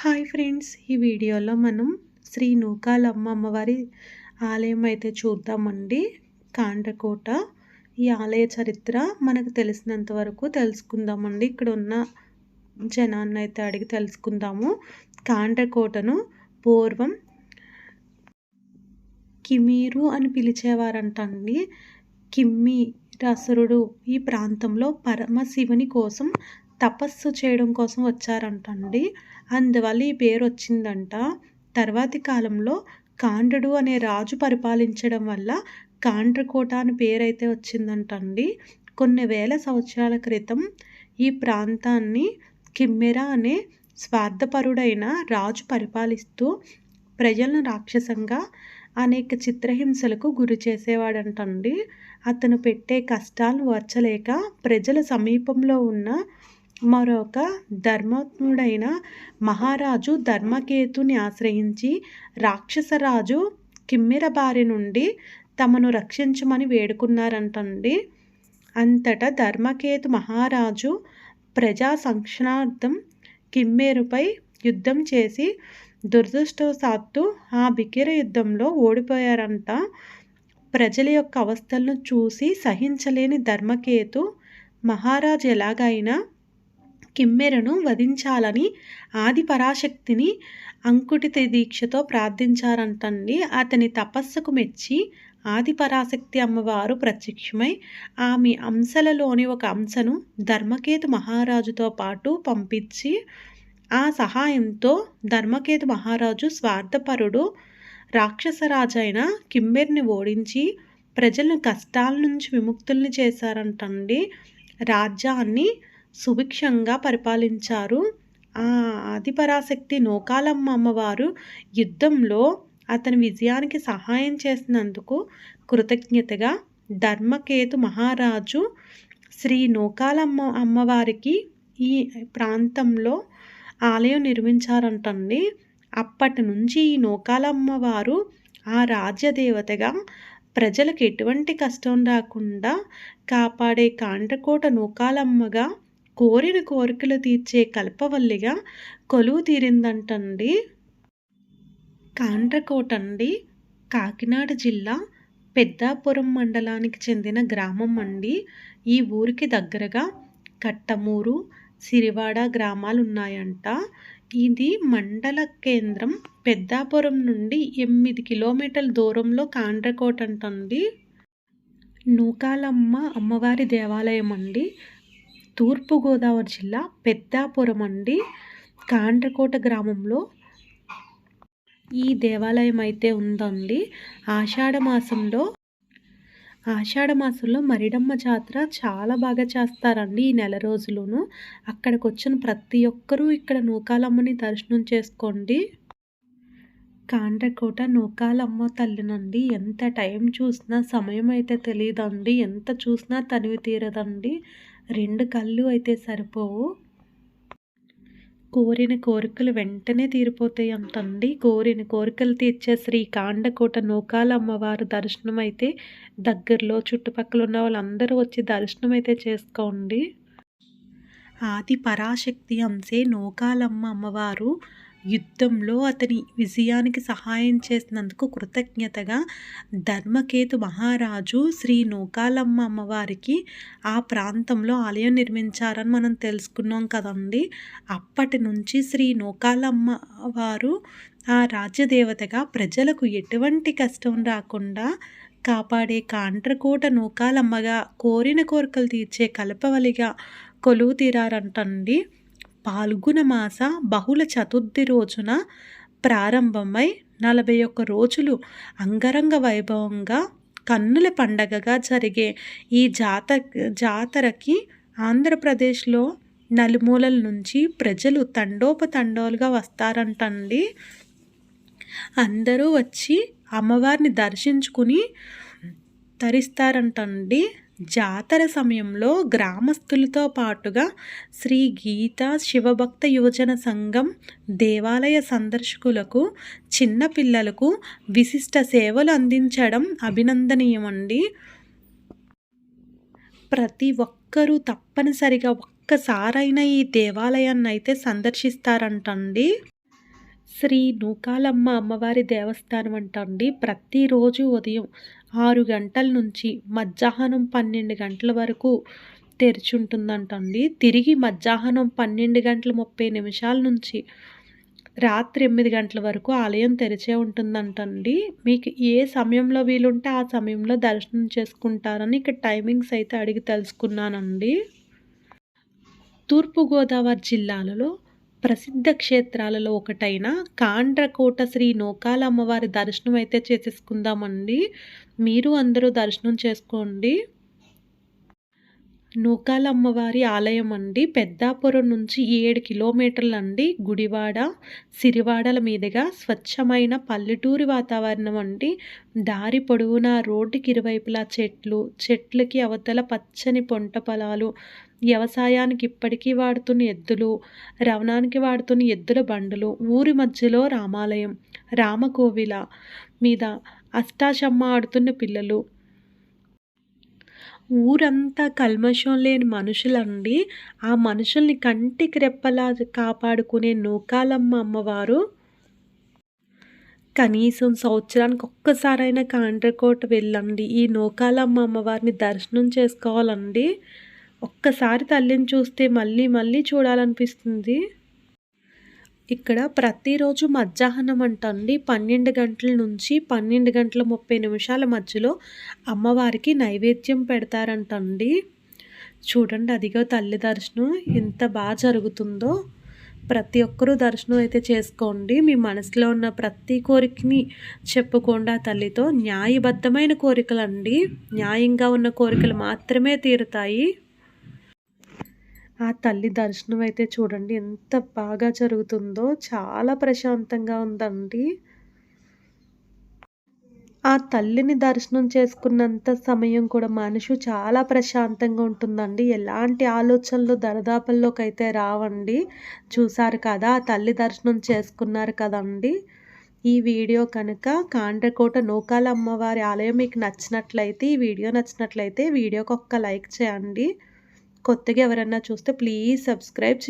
Hi friends ఈ వీడియోలో మనం శ్రీ నూకాలమ్మ అమ్మవారి ఆలయం అయితే చూద్దామండి. కాండ్రకోట. ఈ ఆలయ చరిత్ర మనకు తెలిసినంత వరకు తెలుసుకుందామండి. ఇక్కడ ఉన్న జనాన్ని అయితే అడిగి తెలుసుకుందాము. కాండ్రకోటను పూర్వం కిమీరు అని పిలిచేవారంటండి. కిమ్మి రసురుడు ఈ ప్రాంతంలో పరమశివుని కోసం తపస్సు చేయడం కోసం వచ్చారంటండి. అందువల్ల ఈ పేరు వచ్చిందంట. తర్వాతి కాలంలో కాండ్రుడు అనే రాజు పరిపాలించడం వల్ల కాండ్రకోట అని పేరైతే వచ్చిందంటండి. కొన్ని వేల సంవత్సరాల క్రితం ఈ ప్రాంతాన్ని కిమ్మెర అనే స్వార్థపరుడైన రాజు పరిపాలిస్తూ ప్రజలను రాక్షసంగా అనేక చిత్రహింసలకు గురి చేసేవాడంటండి. అతను పెట్టే కష్టాలను వర్చలేక ప్రజల సమీపంలో ఉన్న మరొక ధర్మాత్ముడైన మహారాజు ధర్మకేతుని ఆశ్రయించి రాక్షసరాజు కిమ్మిర బారి నుండి తమను రక్షించమని వేడుకున్నారంటండి. అంతటా ధర్మకేతు మహారాజు ప్రజా సంక్షణార్థం కిమ్మేరుపై యుద్ధం చేసి దురదృష్టవశాత్తు ఆ బికిర యుద్ధంలో ఓడిపోయారంట. ప్రజల యొక్క అవస్థలను చూసి సహించలేని ధర్మకేతు మహారాజు ఎలాగైనా కిమ్మెరను వధించాలని ఆది పరాశక్తిని అంకుటిత దీక్షతో ప్రార్థించారంటండి. అతని తపస్సుకు మెచ్చి ఆది పరాశక్తి అమ్మవారు ప్రత్యక్షమై ఆమె అంశలలోని ఒక అంశను ధర్మకేతు మహారాజుతో పాటు పంపించి ఆ సహాయంతో ధర్మకేతు మహారాజు స్వార్థపరుడు రాక్షసరాజైన కిమ్మెర్ని ఓడించి ప్రజలను కష్టాల నుంచి విముక్తుల్ని చేశారంటండి. రాజ్యాన్ని సుభిక్షంగా పరిపాలించారు. ఆ ఆదిపరాశక్తి నూకాలమ్మ అమ్మవారు యుద్ధంలో అతని విజయానికి సహాయం చేసినందుకు కృతజ్ఞతగా ధర్మకేతు మహారాజు శ్రీ నూకాలమ్మ అమ్మవారికి ఈ ప్రాంతంలో ఆలయం నిర్మించారంటండి. అప్పటి నుంచి ఈ నోకాలమ్మ వారు ఆ రాజ్యదేవతగా ప్రజలకు ఎటువంటి కష్టం రాకుండా కాపాడే కాండ్రకోట నూకాలమ్మగా కోరిన కోరికలు తీర్చే కల్పవల్లిగా కొలువు తీరిందంటండి. కాండ్రకోట అండి. కాకినాడ జిల్లా పెద్దాపురం మండలానికి చెందిన గ్రామం అండి. ఈ ఊరికి దగ్గరగా కట్టమూరు సిరివాడ గ్రామాలు ఉన్నాయంట ఇది మండల కేంద్రం పెద్దాపురం నుండి ఎనిమిది కిలోమీటర్ల దూరంలో కాండ్రకోట అంటండి. నూకాలమ్మ అమ్మవారి దేవాలయం అండి. తూర్పుగోదావరి జిల్లా పెద్దాపురం అండి. కాండ్రకోట గ్రామంలో ఈ దేవాలయం అయితే ఉందండి. ఆషాఢ మాసంలో ఆషాఢ మాసంలో మరిడమ్మ జాతర చాలా బాగా చేస్తారండి ఈ నెల రోజులును. అక్కడికి వచ్చిన ప్రతి ఒక్కరూ ఇక్కడ నూకాలమ్మని దర్శనం చేసుకోండి. కాండ్రకోట నూకాలమ్మ తల్లినండి ఎంత టైం చూసినా సమయం అయితే తెలియదండి ఎంత చూసినా తనివి తీరదండి. రెండు కళ్ళు అయితే సరిపోవు. కోరిన కోరికలు వెంటనే తీరిపోతాయి అంటండి కోరిన కోరికలు తీర్చే శ్రీ కాండకోట నూకాల అమ్మవారు దర్శనం అయితే దగ్గరలో చుట్టుపక్కల ఉన్న వాళ్ళందరూ వచ్చి దర్శనం అయితే చేసుకోండి. ఆది పరాశక్తి అంశే నూకాలమ్మ అమ్మవారు యుద్ధంలో అతని విజయానికి సహాయం చేసినందుకు కృతజ్ఞతగా ధర్మకేతు మహారాజు శ్రీ నూకాలమ్మ అమ్మవారికి ఆ ప్రాంతంలో ఆలయం నిర్మించారని మనం తెలుసుకున్నాం కదండి. అప్పటి నుంచి శ్రీ నూకాలమ్మ వారు ఆ రాజ్యదేవతగా ప్రజలకు ఎటువంటి కష్టం రాకుండా కాపాడే కాంట్రకోట నూకాలమ్మగా కోరిన కోరికలు తీర్చే కలపవలిగా కొలువు తీరారంటండి పాల్గొన మాస బహుళ చతుర్థి రోజున ప్రారంభమై నలభై ఒక్క రోజులు అంగరంగ వైభవంగా కన్నుల పండగగా జరిగే ఈ జాత జాతరకి ఆంధ్రప్రదేశ్లో నలుమూలల నుంచి ప్రజలు తండోపతండోలుగా వస్తారంటండి. అందరూ వచ్చి అమ్మవారిని దర్శించుకుని తరిస్తారంటండి. జాతర సమయంలో గ్రామస్తులతో పాటుగా శ్రీ గీత శివభక్త యువజన సంఘం దేవాలయ సందర్శకులకు చిన్నపిల్లలకు విశిష్ట సేవలు అందించడం అభినందనీయమండి. ప్రతి ఒక్కరూ తప్పనిసరిగా ఒక్కసారైనా ఈ దేవాలయాన్ని అయితే సందర్శిస్తారంటండి. శ్రీ నూకాలమ్మ అమ్మవారి దేవస్థానం అంటండి ప్రతిరోజు ఉదయం ఆరు గంటల నుంచి మధ్యాహ్నం పన్నెండు గంటల వరకు తెరిచుంటుందంటండి. తిరిగి మధ్యాహ్నం పన్నెండు గంటల ముప్పై నిమిషాల నుంచి రాత్రి ఎనిమిది గంటల వరకు ఆలయం తెరిచే ఉంటుందంటండి. మీకు ఏ సమయంలో వీలుంటే ఆ సమయంలో దర్శనం చేసుకుంటారని ఇక్కడ టైమింగ్స్ అయితే అడిగి తెలుసుకున్నానండి. తూర్పుగోదావరి జిల్లాలలో ప్రసిద్ధ క్షేత్రాలలో ఒకటైన కాండ్రకోట శ్రీ నోకాల అమ్మవారి దర్శనం అయితే చేసేసుకుందామండి. మీరు అందరూ దర్శనం చేసుకోండి. నూకాల అమ్మవారి ఆలయం అండి. పెద్దాపురం నుంచి ఏడు కిలోమీటర్లు అండి గుడివాడ సిరివాడల మీదుగా స్వచ్ఛమైన పల్లెటూరి వాతావరణం అండి. దారి పొడవునా రోడ్డుకి ఇరువైపులా చెట్లు చెట్లకి అవతల పచ్చని పొంట పొలాలు వ్యవసాయానికి ఇప్పటికీ వాడుతున్న ఎద్దులు రవణానికి వాడుతున్న ఎద్దుల బండులు ఊరి మధ్యలో రామాలయం రామకోవిల మీద అష్టాచమ్మ ఆడుతున్న పిల్లలు. ఊరంతా కల్మషం లేని మనుషులండి. ఆ మనుషుల్ని కంటికి రెప్పలా కాపాడుకునే నూకాలమ్మ అమ్మవారు. కనీసం సంవత్సరానికి ఒక్కసారైనా కాండ్రకోట వెళ్ళండి. ఈ నూకాలమ్మ అమ్మవారిని దర్శనం చేసుకోవాలండి. ఒక్కసారి తల్లిని చూస్తే మళ్ళీ మళ్ళీ చూడాలనిపిస్తుంది. ఇక్కడ ప్రతిరోజు మధ్యాహ్నం అంటండి. పన్నెండు గంటల నుంచి పన్నెండు గంటల ముప్పై నిమిషాల మధ్యలో అమ్మవారికి నైవేద్యం పెడతారంటండి. చూడండి అదిగో తల్లి దర్శనం. ఎంత బాగా జరుగుతుందో. ప్రతి ఒక్కరూ దర్శనం అయితే చేసుకోండి. మీ మనసులో ఉన్న ప్రతి కోరికని చెప్పుకోండి ఆ తల్లితో. న్యాయబద్ధమైన కోరికలండి. న్యాయంగా ఉన్న కోరికలు మాత్రమే తీరుతాయి. ఆ తల్లి దర్శనం అయితే చూడండి ఎంత బాగా జరుగుతుందో. చాలా ప్రశాంతంగా ఉందండి. ఆ తల్లిని దర్శనం చేసుకున్నంత సమయం కూడా మనసు చాలా ప్రశాంతంగా ఉంటుందండి. ఎలాంటి ఆలోచనలు దరదాపల్లోకి అయితే రావండి. చూసారు కదా ఆ తల్లి దర్శనం చేసుకున్నారు కదండి. ఈ వీడియో కనుక కాండ్రకోట నూకాల అమ్మవారి ఆలయం మీకు నచ్చినట్లయితే ఈ వీడియో నచ్చినట్లయితే వీడియోకి ఒక్క లైక్ చేయండి. కొత్తగా ఎవరన్నా చూస్తే ప్లీజ్ సబ్స్క్రైబ్